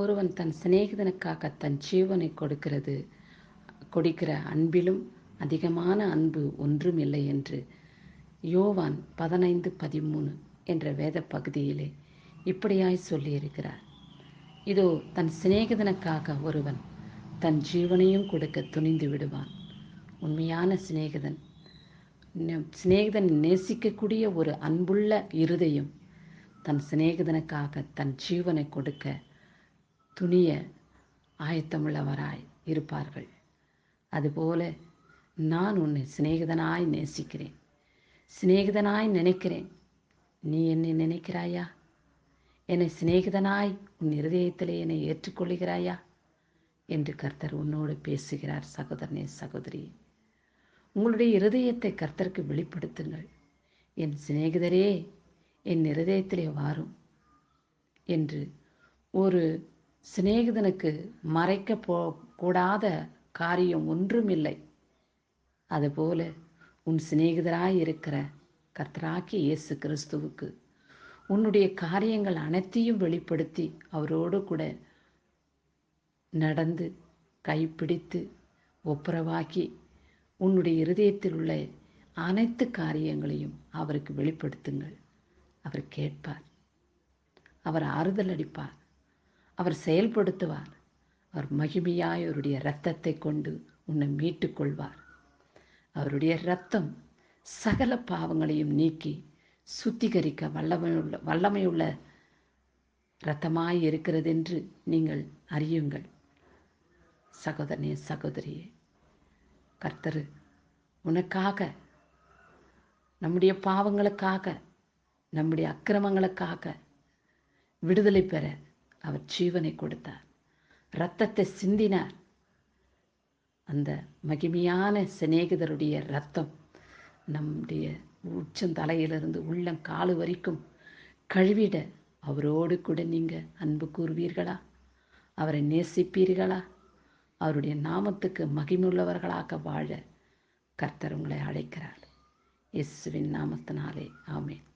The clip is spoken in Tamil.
ஒருவன் தன் சிநேகிதனுக்காக தன் ஜீவனை கொடுக்கிறது கொடுக்கிற அன்பிலும் அதிகமான அன்பு ஒன்றும் இல்லை என்று யோவான் பதினைந்து பதிமூணு என்ற வேத பகுதியிலே இப்படியாய் சொல்லியிருக்கிறார். இதோ தன் சிநேகிதனுக்காக ஒருவன் தன் ஜீவனையும் கொடுக்க துணிந்து விடுவான். உண்மையான சிநேகிதன் சிநேகிதன் நேசிக்கக்கூடிய ஒரு அன்புள்ள இருதயம் தன் சிநேகிதனுக்காக தன் ஜீவனை கொடுக்க துணிய ஆயத்தமுள்ளவராய் இருப்பார்கள். அதுபோல நான் உன்னை சிநேகிதனாய் நேசிக்கிறேன். சிநேகிதனாய் நினைக்கிறேன். நீ என்னை நினைக்கிறாயா? என்னை சிநேகிதனாய் உன் இருதயத்திலே என்னை ஏற்றுக்கொள்கிறாயா என்று கர்த்தர் உன்னோடு பேசுகிறார் சகோதரனே சகோதரி. உங்களுடைய இருதயத்தை கர்த்தருக்கு வெளிப்படுத்துங்கள். என் சிநேகிதரே என் இருதயத்திலே வாரும் என்று ஒரு சிநேகிதனுக்கு மறைக்க போ கூடாத காரியம் ஒன்றுமில்லை அதுபோல உன் சிநேகிதராய் இருக்கிற கர்த்தராகிய இயேசு கிறிஸ்துவுக்கு உன்னுடைய காரியங்கள் அனைத்தையும் வெளிப்படுத்தி அவரோடு கூட நடந்து கைப்பிடித்து ஒப்புரவாக்கி உன்னுடைய இருதயத்தில் உள்ள அனைத்து காரியங்களையும் அவருக்கு வெளிப்படுத்துங்கள். அவர் கேட்பார். அவர் ஆறுதல் அடிப்பார் அவர் செயல்படுத்துவார். அவர் மகிமையாய் அவருடைய இரத்தத்தை கொண்டு உன்னை மீட்டு கொள்வார். அவருடைய இரத்தம் சகல பாவங்களையும் நீக்கி சுத்திகரிக்க வல்லமையுள்ள வல்லமையுள்ள இரத்தமாய் இருக்கிறது என்று நீங்கள் அறியுங்கள். சகோதரனே சகோதரியே கர்த்தர் உனக்காக நம்முடைய பாவங்களுக்காக நம்முடைய அக்கிரமங்களுக்காக விடுதலை பெற அவர் ஜீவனை கொடுத்தார். ரத்தத்தை சிந்தினார். அந்த மகிமையான சிநேகிதருடைய ரத்தம் நம்முடைய உச்சந்தலையிலிருந்து உள்ளம் காலு வரைக்கும் கழுவிட அவரோடு கூட நீங்கள் அன்பு கூறுவீர்களா? அவரை நேசிப்பீர்களா? அவருடைய நாமத்துக்கு மகிமுள்ளவர்களாக வாழ கர்த்தர் உங்களை அழைக்கிறார். இயேசுவின் நாமத்தினாலே ஆமேன்.